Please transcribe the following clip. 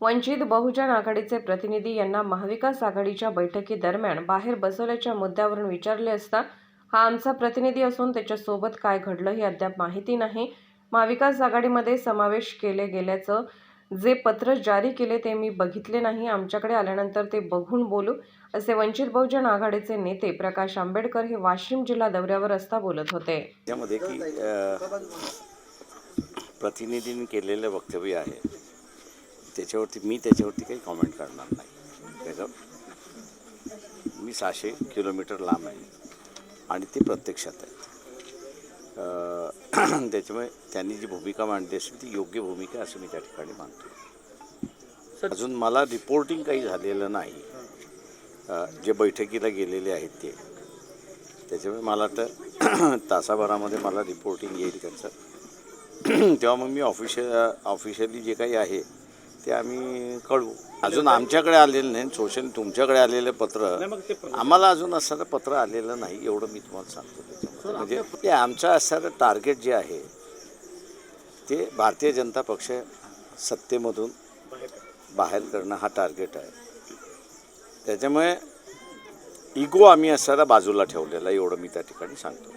वंचित बहुजन आघाडीचे प्रतिनिधी यांना महाविकास आघाडीच्या बैठकीदरम्यान बाहेर बसवल्याच्या मुद्द्यावरून विचारले असता हा आमचा प्रतिनिधी असून त्याच्यासोबत काय घडलं हे अद्याप माहिती नाही. महाविकास आघाडीमध्ये समावेश केले गेल्याचं जे पत्र जारी केले ते मी बघितले नाही. आमच्याकडे आल्यानंतर ते बघून बोलू असे वंचित बहुजन आघाडीचे नेते प्रकाश आंबेडकर हे वाशिम जिल्हा दौऱ्यावर असता बोलत होते. त्यामध्ये की प्रतिनिधींनी केलेलं वक्तव्य आहे. त्याच्यावरती मी त्याच्यावरती काही कॉमेंट करणार नाही. त्याचं मी सहाशे किलोमीटर लांब आहे. आणि ते प्रत्यक्षात आहेत अ, त्याच्यामुळे त्यांनी जी भूमिका मांडली असेल ती योग्य भूमिका आहे असं मी त्या ठिकाणी मानतो. अजून मला रिपोर्टिंग काही झालेलं नाही. जे बैठकीला गेलेले आहेत ते. त्याच्यामुळे मला वाटतं तासाभरामध्ये मला रिपोर्टिंग येईल त्याचं. तेव्हा मग मी ऑफिशियल ऑफिशियली जे काही आहे ते आम्ही कळवू. अजून आमच्याकडे आलेलं नाही सोशल तुमच्याकडे आलेलं पत्र. आम्हाला अजून असणारं पत्र आलेलं नाही एवढं मी तुम्हाला सांगतो म्हणजे ते आमचं असणारं टार्गेट जे आहे ते भारतीय जनता पक्ष सत्तेमधून बाहेर करणं हा टार्गेट आहे. त्याच्यामुळे इगो आम्ही असणारा बाजूला ठेवलेला एवढं मी त्या ठिकाणी सांगतो.